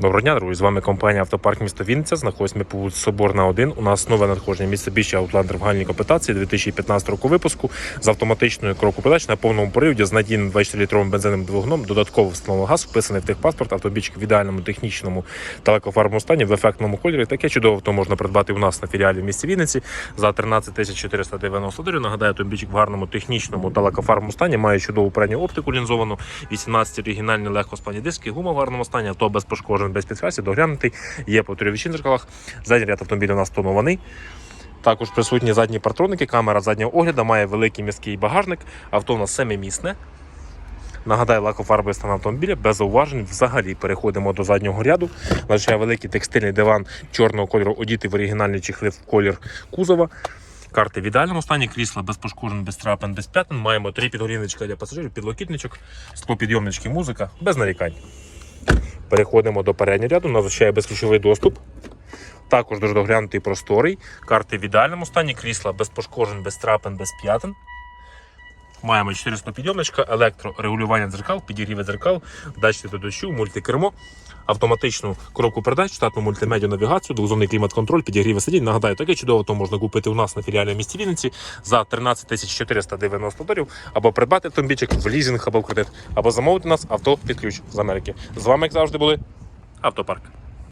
Доброго дня, друзі. З вами компанія Автопарк місто Вінниця. Знаходимося ми по Соборна 1. У нас нове надходження Mitsubishi Outlander в гальній комплектації 2015 року випуску з автоматичною кроку передач на повному приводі з надійним 24-літровим бензиновим двигуном, додатково встановлений газ, вписаний в техпаспорт, автомобільчик в ідеальному технічному та легкофарбовому стані в ефектному кольорі. Таке чудово авто можна придбати у нас на філіалі в місті Вінниці за 13 490 доларів. Нагадаю, автомобільчик в гарному технічному та лакофарбовому стані має чудову передню оптику лінзовану, 18 оригінальні легкосплані диски, гума в гарному стані, авто без пошкоджень, без підкрасів, доглянутий, є по трьовічних зеркалах. Задній ряд автомобіля у нас тонований. Також присутні задні партроники, камера заднього огляду, має великий міський багажник. Авто у нас семимісне. Нагадаю, лакофарбовий стан автомобіля без зауважень. Взагалі переходимо до заднього ряду. Лише великий текстильний диван чорного кольору, одітий в оригінальний чехли в колір кузова. Карти в ідеальному стані, крісла без пошкоджень, без трапин, без п'ятин. Маємо три підгоріночка для пасажирів, підлокітничок, склопідйомнички, музика, без нарікань. Переходимо до переднього ряду, нас зустрічає безключовий доступ. Також дуже доглянутий просторий. Карти в ідеальному стані, крісла без пошкоджень, без трапин, без п'ятин. Маємо 400 підйомничка, електрорегулювання дзеркал, підігріве дзеркал, датчики до дощу, мультикермо, автоматичну коробку передач, штатну мультимедіа навігацію, двозонний клімат-контроль, підігріве сидінь. Нагадаю, таке чудово то можна купити у нас на філіалі в місті Вінниці за 13 490 доларів, або придбати автомобільчик в лізинг або в кредит, або замовити нас авто під ключ з Америки. З вами, як завжди, були Автопарк.